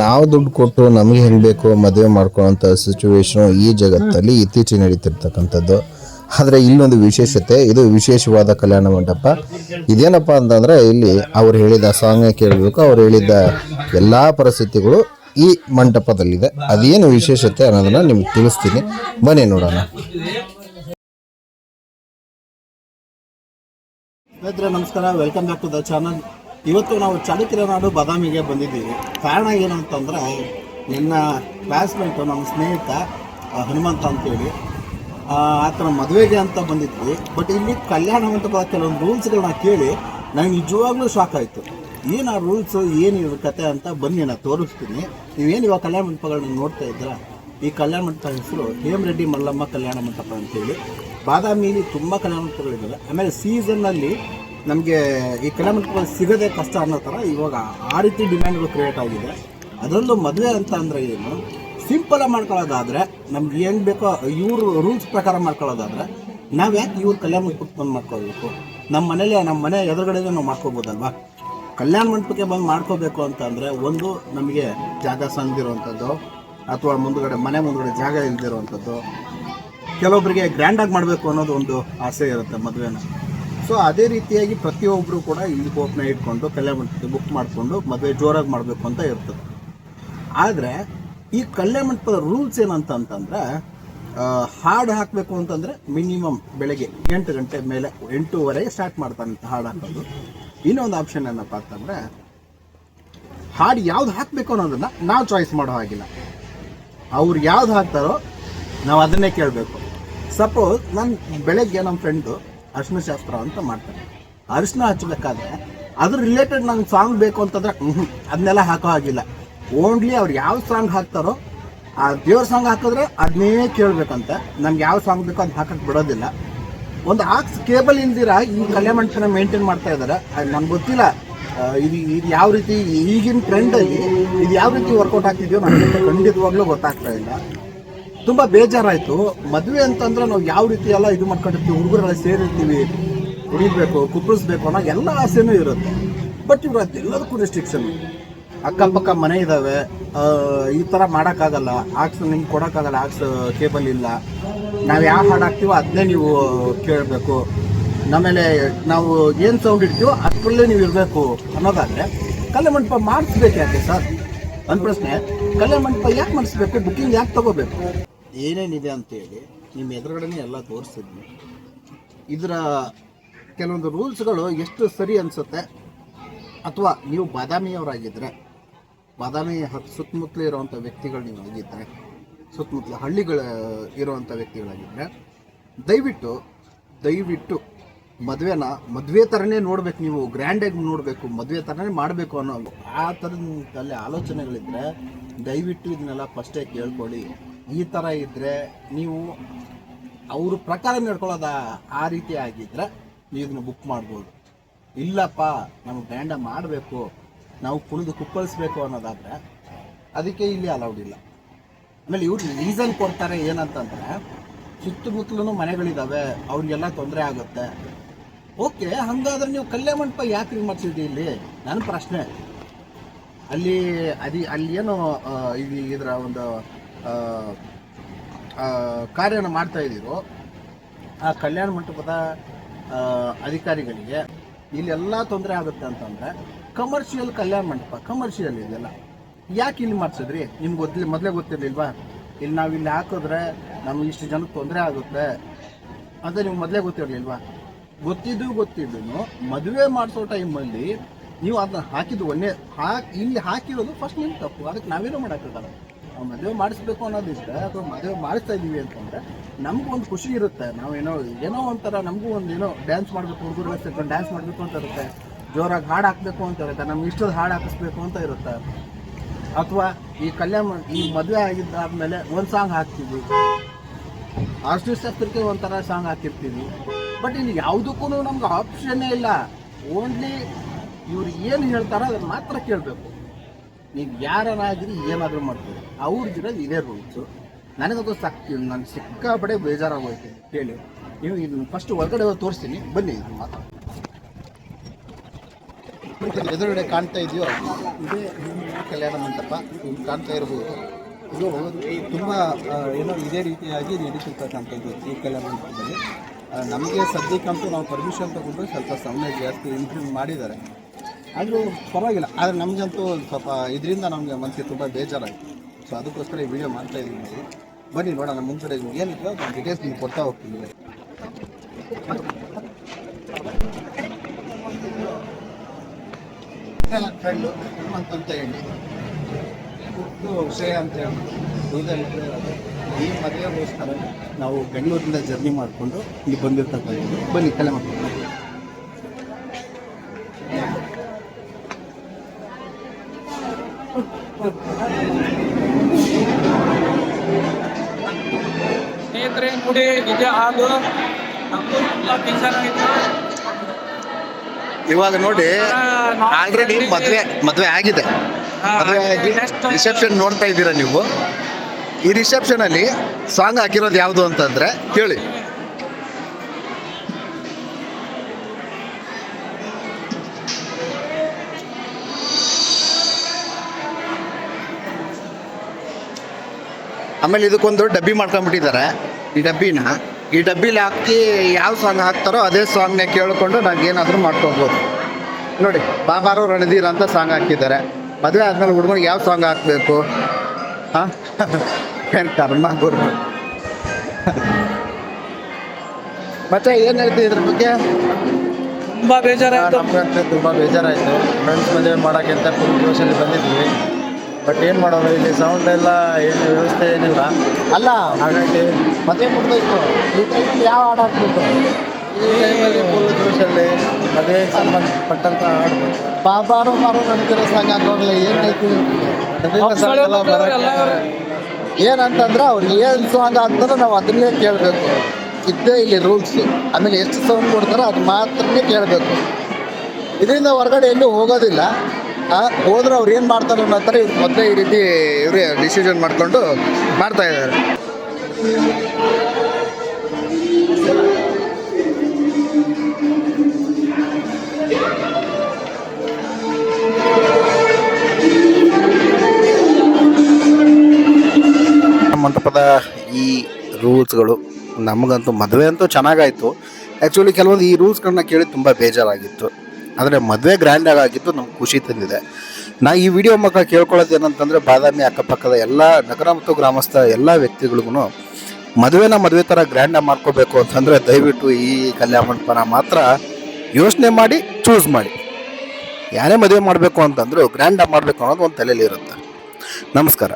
ನಾವು ದುಡ್ಡು ಕೊಟ್ಟು ನಮಗೆ ಹೆಂಗೆ ಬೇಕೋ, ಮದುವೆ ಮಾಡ್ಕೊಳ್ಳೋಂಥ ಸಿಚುವೇಶನು ಈ ಜಗತ್ತಲ್ಲಿ ಇತ್ತೀಚೆಗೆ ನಡೀತಿರ್ತಕ್ಕಂಥದ್ದು. ಆದರೆ ಇಲ್ಲೊಂದು ವಿಶೇಷತೆ, ಇದು ವಿಶೇಷವಾದ ಕಲ್ಯಾಣ ಮಂಟಪ. ಇದೇನಪ್ಪ ಅಂತಂದರೆ ಇಲ್ಲಿ ಅವ್ರು ಹೇಳಿದ ಸಾಂಗ್ ಕೇಳಬೇಕು, ಅವ್ರು ಹೇಳಿದ ಎಲ್ಲ ಪರಿಸ್ಥಿತಿಗಳು ಈ ಮಂಟಪದಲ್ಲಿದೆ. ಅದೇನು ವಿಶೇಷತೆ ಅನ್ನೋದನ್ನು ನಿಮ್ಗೆ ತಿಳಿಸ್ತೀನಿ. ಬನ್ನಿ ನೋಡೋಣ. ನಮಸ್ಕಾರ. Welcome back to the channel ಇವತ್ತು ನಾವು ಚಾಲುಕ್ಯರ ನಾಡು ಬಾದಾಮಿಗೆ ಬಂದಿದ್ದೀವಿ. ಕಾರಣ ಏನು ಅಂತಂದರೆ, ನಿನ್ನ ಕ್ಲಾಸ್ಮೇಟು ನಮ್ಮ ಸ್ನೇಹಿತ ಹನುಮಂತ ಅಂತೇಳಿ ಆತನ ಮದುವೆಗೆ ಅಂತ ಬಂದಿದ್ವಿ. ಬಟ್ ಇಲ್ಲಿ ಕಲ್ಯಾಣ ಮಂಟಪದ ಕೆಲವೊಂದು ರೂಲ್ಸ್ಗಳನ್ನ ಕೇಳಿ ನನಗೆ ನಿಜವಾಗ್ಲೂ ಶಾಕ್ ಆಯಿತು. ಏನು ಆ ರೂಲ್ಸು ಏನು ಕತೆ ಅಂತ ಬನ್ನಿ ನಾನು ತೋರಿಸ್ತೀನಿ. ನೀವೇನು ಇವಾಗ ಕಲ್ಯಾಣ ಮಂಟಪಗಳನ್ನ ನೋಡ್ತಾ ಇದ್ದೀರಾ? ಈ ಕಲ್ಯಾಣ ಮಂಟಪ ಹೆಸರು ಹೇಮರೆಡ್ಡಿ ಮಲ್ಲಮ್ಮ ಕಲ್ಯಾಣ ಮಂಟಪ ಅಂತೇಳಿ. ಬಾದಾಮಿಲಿ ತುಂಬ ಕಲ್ಯಾಣ ಮಂಟಪಗಳಿದ್ದಾವೆ ಆಮೇಲೆ ಸೀಸನ್ನಲ್ಲಿ ನಮಗೆ ಈ ಕಲ್ಯಾಣ ಮಂಟಪ ಸಿಗೋದೇ ಕಷ್ಟ ಅನ್ನೋ ಥರ ಇವಾಗ ಆ ರೀತಿ ಡಿಮ್ಯಾಂಡ್ಗಳು ಕ್ರಿಯೇಟ್ ಆಗಿದೆ. ಅದರಲ್ಲೂ ಮದುವೆ ಅಂತ ಅಂದರೆ ಏನು? ಸಿಂಪಲಾಗಿ ಮಾಡ್ಕೊಳ್ಳೋದಾದರೆ ನಮ್ಗೆ ಏನು ಬೇಕೋ ಇವರು ರೂಲ್ಸ್ ಪ್ರಕಾರ ಮಾಡ್ಕೊಳ್ಳೋದಾದರೆ ನಾವು ಯಾಕೆ ಇವ್ರ ಕಲ್ಯಾಣ ಮಂಟಪಕ್ಕೆ ಬಂದು ಮಾಡ್ಕೋಬೇಕು ನಮ್ಮ ಮನೇಲಿ ನಮ್ಮ ಮನೆ ಎದುರುಗಡೆನೇ ನಾವು ಮಾಡ್ಕೋಬೋದಲ್ವಾ ಕಲ್ಯಾಣ ಮಂಟಪಕ್ಕೆ ಬಂದು ಮಾಡ್ಕೋಬೇಕು ಅಂತಂದರೆ ಒಂದು ನಮಗೆ ಜಾಗ ಸಂದಿರುವಂಥದ್ದು ಅಥವಾ ಮುಂದುಗಡೆ, ಮನೆ ಮುಂದುಗಡೆ ಜಾಗ ಇಲ್ದಿರುವಂಥದ್ದು ಕೆಲವೊಬ್ಬರಿಗೆ ಗ್ರ್ಯಾಂಡಾಗಿ ಮಾಡಬೇಕು ಅನ್ನೋದು ಒಂದು ಆಸೆ ಇರುತ್ತೆ ಮದುವೆನ. ಸೊ ಅದೇ ರೀತಿಯಾಗಿ ಪ್ರತಿಯೊಬ್ಬರು ಕೂಡ ಇಲ್ಲಿ ಕೋಪ್ನ ಇಟ್ಕೊಂಡು ಕಲ್ಯಾಣ ಬುಕ್ ಮಾಡಿಕೊಂಡು ಮದುವೆ ಜೋರಾಗಿ ಮಾಡಬೇಕು ಅಂತ ಇರ್ತದೆ. ಆದರೆ ಈ ಕಲ್ಯಾಣ ಮಂಟಪದ ರೂಲ್ಸ್ ಏನಂತ ಅಂತಂದ್ರೆ ಆ, ಹಾಡು ಹಾಕಬೇಕು ಅಂತಂದರೆ ಮಿನಿಮಮ್ ಬೆಳಗ್ಗೆ ಎಂಟು ಗಂಟೆ ಮೇಲೆ ಎಂಟೂವರೆಗೆ ಸ್ಟಾರ್ಟ್ ಮಾಡ್ತಾನಂತೆ ಹಾಡು ಹಾಕೋದು. ಇನ್ನೊಂದು ಆಪ್ಷನ್ ಏನಪ್ಪ ಅಂತಂದರೆ ಹಾಡು ಯಾವ್ದು ಹಾಕಬೇಕು ಅನ್ನೋದನ್ನು ನಾವು ಚಾಯ್ಸ್ ಮಾಡೋ ಹಾಗಿಲ್ಲ. ಅವ್ರು ಯಾವ್ದು ಹಾಕ್ತಾರೋ ನಾವು ಅದನ್ನೇ ಕೇಳಬೇಕು. ಸಪೋಸ್ ನನ್ನ ಬೆಳಗ್ಗೆ ನಮ್ಮ ಫ್ರೆಂಡು ಅರಿಶಿನ ಶಾಸ್ತ್ರ ಅಂತ ಮಾಡ್ತಾರೆ. ಅರಿಶಿನ ಹಚ್ಚಬೇಕಾದ್ರೆ ಅದ್ರ ರಿಲೇಟೆಡ್ ನಂಗೆ ಸಾಂಗ್ ಬೇಕು ಅಂತಂದ್ರೆ ಅದನ್ನೆಲ್ಲ ಹಾಕೋ ಹಾಗಿಲ್ಲ. ಓನ್ಲಿ ಅವ್ರು ಯಾವ ಸಾಂಗ್ ಹಾಕ್ತಾರೋ, ಆ ದೇವ್ರ ಸಾಂಗ್ ಹಾಕಿದ್ರೆ ಅದನ್ನೇ ಕೇಳಬೇಕಂತ. ನಮ್ಗೆ ಯಾವ ಸಾಂಗ್ ಬೇಕೋ ಅದು ಹಾಕಕ್ಕೆ ಬಿಡೋದಿಲ್ಲ. ಒಂದು ಆಕ್ಸ್ ಕೇಬಲ್ ಇಲ್ದಿರ ಈ ಕಲ್ಯಾಣ ಮಂಟಪನ ಮೇಂಟೈನ್ ಮಾಡ್ತಾ ಇದ್ದಾರೆ ನನ್ಗೆ ಗೊತ್ತಿಲ್ಲ. ಇದು ಇದು ಯಾವ ರೀತಿ ಈಗಿನ ಟ್ರೆಂಡಲ್ಲಿ ಇದು ಯಾವ ರೀತಿ ವರ್ಕೌಟ್ ಆಗ್ತಿದೆಯೋ ನನಗೆ ಖಂಡಿತವಾಗ್ಲೂ ಗೊತ್ತಾಗ್ತಾ ಇಲ್ಲ. ತುಂಬಾ ಬೇಜಾರಾಯಿತು. ಮದುವೆ ಅಂತಂದ್ರೆ ನಾವು ಯಾವ ರೀತಿ ಎಲ್ಲ ಇದು ಮಾಡ್ಕೊಂಡಿರ್ತೀವಿ, ಹುಡುಗರೆಲ್ಲ ಸೇರಿರ್ತೀವಿ ಕುಡಿಬೇಕು ಕುಪ್ಪಳಿಸ್ಬೇಕು ಅನ್ನೋ ಎಲ್ಲ ಆಸೆನೂ ಇರುತ್ತೆ. ಬಟ್ ಇವ್ರು ಅದೆಲ್ಲದಕ್ಕೂ ರೆಸ್ಟ್ರಿಕ್ಷನ್ ಅಕ್ಕಪಕ್ಕ ಮನೆ ಇದಾವೆ. ಈ ತರ ಮಾಡೋಕ್ಕಾಗಲ್ಲ. ಆಕ್ಸ್ ನಿಮ್ಗೆ ಕೊಡೋಕ್ಕಾಗಲ್ಲ ಆಕ್ಸ್ ಕೇಬಲ್ ಇಲ್ಲ. ನಾವು ಯಾವ ಹಾಡು ಹಾಕ್ತೀವೋ ಅದನ್ನೇ ನೀವು ಕೇಳಬೇಕು. ಆಮೇಲೆ ನಾವು ಏನು ಸೌಂಡ್ ಇಡ್ತೀವೋ ಅದರಲ್ಲೇ ನೀವು ಇರಬೇಕು ಅನ್ನೋದಾದರೆ ಮಂಟಪ ಮಾಡಿಸ್ಬೇಕು ಯಾಕೆ ಸರ್? ನನ್ನ ಪ್ರಶ್ನೆ, ಕಲ್ಯಾಣ ಮಂಟಪ ಯಾಕೆ ಮಾಡಿಸ್ಬೇಕು? ಬುಕ್ಕಿಂಗ್ ಯಾಕೆ ತಗೋಬೇಕು? ಏನೇನಿದೆ ಅಂತೇಳಿ ನಿಮ್ಮ ಎದುರುಗಡೆನೇ ಎಲ್ಲ ತೋರಿಸಿದ್ವಿ ಇದರ ಕೆಲವೊಂದು ರೂಲ್ಸ್ಗಳು ಎಷ್ಟು ಸರಿ ಅನಿಸುತ್ತೆ? ಅಥವಾ ನೀವು ಬಾದಾಮಿಯವರಾಗಿದ್ದರೆ ಬಾದಾಮಿ ಹತ್ತು ಸುತ್ತಮುತ್ತಲೇ ಇರುವಂಥ ವ್ಯಕ್ತಿಗಳು ನೀವು ಆಗಿದ್ದರೆ ಸುತ್ತಮುತ್ತಲ ಹಳ್ಳಿಗಳ ಇರುವಂಥ ವ್ಯಕ್ತಿಗಳಾಗಿದ್ದರೆ ದಯವಿಟ್ಟು ದಯವಿಟ್ಟು ಮದುವೆನ, ಮದುವೆ ಥರನೇ ನೋಡ್ಬೇಕು ನೀವು ಗ್ರ್ಯಾಂಡಾಗಿ ನೋಡಬೇಕು, ಮದುವೆ ಥರನೇ ಮಾಡಬೇಕು ಅನ್ನೋ ಆ ಥರದ ಅಲ್ಲಿ ಆಲೋಚನೆಗಳಿದ್ದರೆ ದಯವಿಟ್ಟು ಇದನ್ನೆಲ್ಲ ಫಸ್ಟೇ ಕೇಳ್ಕೊಳ್ಳಿ. ಈ ಥರ ಇದ್ದರೆ ನೀವು ಅವ್ರ ಪ್ರಕಾರ ನಡ್ಕೊಳ್ಳೋದ ಆ ರೀತಿ ಆಗಿದ್ರೆ ನೀವು ಇದನ್ನ ಬುಕ್ ಮಾಡ್ಬೋದು. ಇಲ್ಲಪ್ಪ, ನಮ್ಗೆ ಬ್ಯಾಂಡ ಮಾಡಬೇಕು. ನಾವು ಕುಣಿದು ಕುಪ್ಪಳಿಸ್ಬೇಕು ಅನ್ನೋದಾದ್ರೆ ಅದಕ್ಕೆ ಇಲ್ಲಿ ಅಲೌಡ್ ಇಲ್ಲ. ಆಮೇಲೆ ಇವ್ರು ರೀಸನ್ ಕೊಡ್ತಾರೆ ಏನಂತಂದ್ರೆ, ಸುತ್ತಮುತ್ತಲೂ ಮನೆಗಳಿದಾವೆ, ಅವ್ರಿಗೆಲ್ಲ ತೊಂದರೆ ಆಗುತ್ತೆ. ಓಕೆ ಹಾಗಾದ್ರೆ ನೀವು ಕಲ್ಯಾಣ ಮಂಟಪ ಯಾಕೆ ಮಾಡ್ತಿದ್ರಿ ಇಲ್ಲಿ? ನನ್ನ ಪ್ರಶ್ನೆ. ಅಲ್ಲಿ ಅದಿ ಅಲ್ಲಿ ಏನು ಇದ್ರ ಇದು ಇದರ ಒಂದು ಕಾರ್ಯನ ಮಾಡ್ತಾ ಇದ್ದೀರೋ, ಆ ಕಲ್ಯಾಣ ಮಂಟಪದ ಅಧಿಕಾರಿಗಳಿಗೆ ಇಲ್ಲೆಲ್ಲ ತೊಂದರೆ ಆಗುತ್ತೆ ಅಂತಂದ್ರೆ ಕಮರ್ಷಿಯಲ್ ಕಲ್ಯಾಣ ಮಂಟಪ ಕಮರ್ಷಿಯಲ್ ಇದೆಲ್ಲ ಯಾಕೆ ಇಲ್ಲಿ ಮಾಡ್ಸಿದ್ರಿ? ನಿಮ್ಗೆ ಗೊತ್ತಿಲ್ಲ ಮೊದಲೇ ಗೊತ್ತಿರ್ಲಿಲ್ವಾ? ಇಲ್ಲಿ ನಾವು ಇಲ್ಲಿ ಹಾಕಿದ್ರೆ ನಮ್ಗೆ ಇಷ್ಟು ಜನಕ್ಕೆ ತೊಂದರೆ ಆಗುತ್ತೆ. ಅಂತ ನಿಮ್ಗೆ ಮೊದಲೇ ಗೊತ್ತಿರಲಿಲ್ವಾ? ಗೊತ್ತಿದ್ದು ಗೊತ್ತಿದ್ದು ಮದುವೆ ಮಾಡಿಸೋ ಟೈಮಲ್ಲಿ ನೀವು ಅದನ್ನ ಹಾಕಿದ್ದು ಒಂದೇ ಹಾಕಿ, ಇಲ್ಲಿ ಹಾಕಿರೋದು ಫಸ್ಟ್ ನಿಮ್ಮ ತಪ್ಪು. ಅದಕ್ಕೆ ನಾವೇನೋ ಮಾಡೋಕ್ಕಾಗಲ್ಲ ಮದುವೆ ಮಾಡಿಸ್ಬೇಕು ಅನ್ನೋದಿದ್ರೆ ಅಥವಾ ಮದುವೆ ಮಾಡಿಸ್ತಾ ಇದ್ದೀವಿ ಅಂತಂದ್ರೆ ನಮಗೂ ಒಂದು ಖುಷಿ ಇರುತ್ತೆ. ನಾವು ಏನೋ ಏನೋ ಒಂಥರ ನಮಗೂ ಒಂದು ಏನೋ ಡ್ಯಾನ್ಸ್ ಮಾಡಬೇಕು, ಹುಡುಗರು ಸೇರ್ಕೊಂಡು ಡ್ಯಾನ್ಸ್ ಮಾಡಬೇಕು ಅಂತ ಇರುತ್ತೆ. ಜೋರಾಗಿ ಹಾಡು ಹಾಕಬೇಕು ಅಂತ ಇರುತ್ತೆ. ನಮ್ಗೆ ಇಷ್ಟದ ಹಾಡು ಹಾಕಿಸ್ಬೇಕು ಅಂತ ಇರುತ್ತೆ. ಅಥವಾ ಈ ಕಲ್ಯಾಣ ಈ ಮದುವೆ ಆಗಿದ್ದಾದ್ಮೇಲೆ ಒಂದು ಸಾಂಗ್ ಹಾಕ್ತೀವಿ. ಅರ್ಶಿನ ಶಾಸ್ತ್ರಕ್ಕೆ ಒಂಥರ ಸಾಂಗ್ ಹಾಕಿರ್ತೀವಿ. ಬಟ್ ಇಲ್ಲಿ ಯಾವುದಕ್ಕೂ ನಮ್ಗೆ ಆಪ್ಷನ್ನೇ ಇಲ್ಲ. ಓನ್ಲಿ ಇವ್ರು ಏನು ಹೇಳ್ತಾರೋ ಅದನ್ನು ಮಾತ್ರ ಕೇಳಬೇಕು. ನೀವು ಯಾರನ್ನಾಗಿರಿ ಏನಾದರೂ ಮಾಡ್ತೀರಿ. ಜೊತೆ ಇದೇ ರೂಲ್ಸು ನನಗದು ಸಕ್ತಿ ನಾನು ಸಿಕ್ಕಾಪಡೆ ಬೇಜಾರಾಗೋಯ್ತು ಕೇಳಿ ನೀವು ಇದು ಫಸ್ಟ್ ಒಳಗಡೆ ತೋರಿಸ್ತೀನಿ. ಬನ್ನಿ ಇದು ಮಾತಾಡಿ ಎದುರುಗಡೆ ಕಾಣ್ತಾ ಇದೆಯೋ, ಇದೇ ಕಲ್ಯಾಣ ಮಂಟಪ. ನೀವು ಕಾಣ್ತಾ ಇರ್ಬೋದು. ಇದು ತುಂಬ ಏನೋ ಇದೇ ರೀತಿಯಾಗಿ ನಡೀತಿರ್ತಕ್ಕಂಥದ್ದು ಈ ಕಲ್ಯಾಣ ಮಂಟಪದಲ್ಲಿ. ನಮಗೆ ಸದ್ಯಕ್ಕಂತೂ ನಾವು ಪರ್ಮಿಷನ್ ತಗೊಂಡು ಸ್ವಲ್ಪ ಸಮಯ ಜಾಸ್ತಿ ಇಂಪ್ರೂವ್ ಮಾಡಿದ್ದಾರೆ. ಆದರೂ ಪರವಾಗಿಲ್ಲ. ಆದರೆ ನಮಗಂತೂ ಸ್ವಲ್ಪ ಇದರಿಂದ ನಮಗೆ ಮನಸ್ಸಿಗೆ ತುಂಬ ಬೇಜಾರಾಯಿತು. ಸೊ ಅದಕ್ಕೋಸ್ಕರ ಈ ವಿಡಿಯೋ ಮಾಡ್ತಾ ಇದ್ದೀನಿ ಬನ್ನಿ ನೋಡೋಣ ಮುಂದ್ಗಡೆ ಏನಿದೆ ನಾನು ಡೀಟೇಲ್ಸ್ ನಿಮ್ಗೆ ಕೊಡ್ತಾ ಹೋಗ್ತೀನಿ. ಫ್ರೆಂಡು ಹೇಳಿ. ಶ್ರೇಯ ಅಂತ ಹೇಳಿ. ಈ ಮದುವೆಗೋಸ್ಕರ ನಾವು ಬೆಂಗಳೂರಿಂದ ಜರ್ನಿ ಮಾಡಿಕೊಂಡು ಇಲ್ಲಿ ಬಂದಿರ್ತಕ್ಕಂಥದ್ದು. ಬನ್ನಿ ಕಲೆ ಮಾಡ್ಕೊಂಡು. ನಿಜ ಹಾಲು ಇವಾಗ ನೋಡಿ ಆಲ್ರೆಡಿ ಮದ್ವೆ ಮದ್ವೆ ಆಗಿದೆ. ಮದುವೆ ಆಗಿ ರಿಸೆಪ್ಷನ್ ನೋಡ್ತಾ ಇದ್ದೀರಾ ನೀವು? ಈ ರಿಸೆಪ್ಷನ್ ಅಲ್ಲಿ ಸಾಂಗ್ ಹಾಕಿರೋದು ಯಾವುದು ಅಂತಂದ್ರೆ ಕೇಳಿ. ಆಮೇಲೆ ಇದಕ್ಕೊಂದು ಡಬ್ಬಿ ಮಾಡ್ಕೊಂಡ್ಬಿಟ್ಟಿದ್ದಾರೆ. ಈ ಡಬ್ಬಿನ ಈ ಡಬ್ಬಿಲಿ ಹಾಕಿ ಯಾವ ಸಾಂಗ್ ಹಾಕ್ತಾರೋ ಅದೇ ಸಾಂಗ್ನೇ ಕೇಳಿಕೊಂಡು ನಾವು ಏನಾದರೂ ಮಾಡ್ಕೊಬೋದು. ನೋಡಿ ಬಾಬಾರು ರಣಧೀರ್ ಅಂತ ಸಾಂಗ್ ಹಾಕಿದ್ದಾರೆ. ಮದುವೆ ಆದಮೇಲೆ ಹುಡುಗನಿಗೆ ಯಾವ ಸಾಂಗ್ ಹಾಕಬೇಕು? ಹಾಂ? ಏನು ಕರ್ಮ ಗುರು. ಮತ್ತೆ ಏನು ಹೇಳ್ತೀವಿ ಇದ್ರ ಬಗ್ಗೆ? ತುಂಬ ಬೇಜಾರಾಯಿತು. ತುಂಬ ಬೇಜಾರಾಯಿತು. ಫ್ರೆಂಡ್ಸ್ ಮದುವೆ ಮಾಡೋಕ್ಕೆ ಅಂತ ಫುಲ್ ಕ್ಲೋಸಲ್ಲಿ ಬಂದಿದ್ವಿ. ಬಟ್ ಏನು ಮಾಡೋದು? ಇಲ್ಲಿ ಸೌಂಡ್ ಎಲ್ಲ ಏನು ವ್ಯವಸ್ಥೆ ಏನಿಲ್ಲ. ಅಲ್ಲ ಹಾಗಾಗಿ ಮತ್ತೆ ಮುಗ್ದೋಯ್ತು ಈ ಟೈಮಲ್ಲಿ ಯಾವ ಹಾಡು ಹಾಕ್ಬೇಕು? ಈ ಟೈಮಲ್ಲಿ ಫುಲ್ ಜೋಶಲ್ಲಿ ಮದುವೆಗೆ ಸಂಬಂಧಪಟ್ಟಂತ ಹಾಡು. ಬಾಬಾರು ಮಾರು ನಡೀತಿರೋ ಸಾಂಗ್ ಹಾಕೋಗ್ಲಿ ಏನು ಹೇಳ್ತೀವಿ ಮದುವೆ ಸಾಂಗ್ ಎಲ್ಲ ಏನಂತಂದ್ರೆ ಅವ್ರಿಗೆ ಏನು ಸಾಂಗ್ ಹಾಕ್ತಾರೋ ನಾವು ಅದನ್ನೇ ಕೇಳಬೇಕು. ಇದ್ದೇ ಇಲ್ಲಿ ರೂಲ್ಸ್ ಆಮೇಲೆ ಎಷ್ಟು ಸೌಂಡ್ ಕೊಡ್ತಾರೋ ಅದು ಮಾತ್ರನೇ ಕೇಳಬೇಕು. ಇದರಿಂದ ಹೊರಗಡೆ ಎಲ್ಲೂ ಹೋಗೋದಿಲ್ಲ. ಹೋದ್ರೆ ಅವ್ರು ಏನು ಮಾಡ್ತಾರೆ ಅನ್ನೋ ಥರ ಇವ್ರು ಮೊದಲೇ ಈ ರೀತಿ ಇವರೇ ಡಿಸಿಷನ್ ಮಾಡಿಕೊಂಡು ಮಾಡ್ತಾ ಇದ್ದಾರೆ. ಮಂಟಪದ ಈ ರೂಲ್ಸ್ಗಳು ನಮಗಂತೂ ಮದುವೆ ಅಂತೂ ಚೆನ್ನಾಗಾಯಿತು. ಆ್ಯಕ್ಚುಲಿ ಕೆಲವೊಂದು ಈ ರೂಲ್ಸ್ಗಳನ್ನ ಕೇಳಿ ತುಂಬ ಬೇಜಾರಾಗಿತ್ತು. ಆದರೆ ಮದುವೆ ಗ್ರ್ಯಾಂಡಾಗಿ ಆಗಿದ್ದು ನಮ್ಗೆ ಖುಷಿ ತಂದಿದೆ. ನಾ ಈ ವಿಡಿಯೋ ಮೂಲಕ ಕೇಳ್ಕೊಳ್ಳೋದು ಏನಂತಂದರೆ ಬಾದಾಮಿ ಅಕ್ಕಪಕ್ಕದ ಎಲ್ಲ ನಗರ ಮತ್ತು ಗ್ರಾಮಸ್ಥ ಎಲ್ಲ ವ್ಯಕ್ತಿಗಳಿಗೂ ಮದುವೆನ ಮದುವೆ ಥರ ಗ್ರ್ಯಾಂಡಾಗಿ ಮಾಡ್ಕೋಬೇಕು ಅಂತಂದರೆ ದಯವಿಟ್ಟು ಈ ಕಲ್ಯಾಣ ಮಂಟಪನ ಮಾತ್ರ ಯೋಚನೆ ಮಾಡಿ ಚೂಸ್ ಮಾಡಿ. ಯಾರೇ ಮದುವೆ ಮಾಡಬೇಕು ಅಂತಂದರೂ ಗ್ರ್ಯಾಂಡಾಗಿ ಮಾಡಬೇಕು ಅನ್ನೋದು ಒಂದು ತಲೆಯಲ್ಲಿ ಇರುತ್ತೆ. ನಮಸ್ಕಾರ.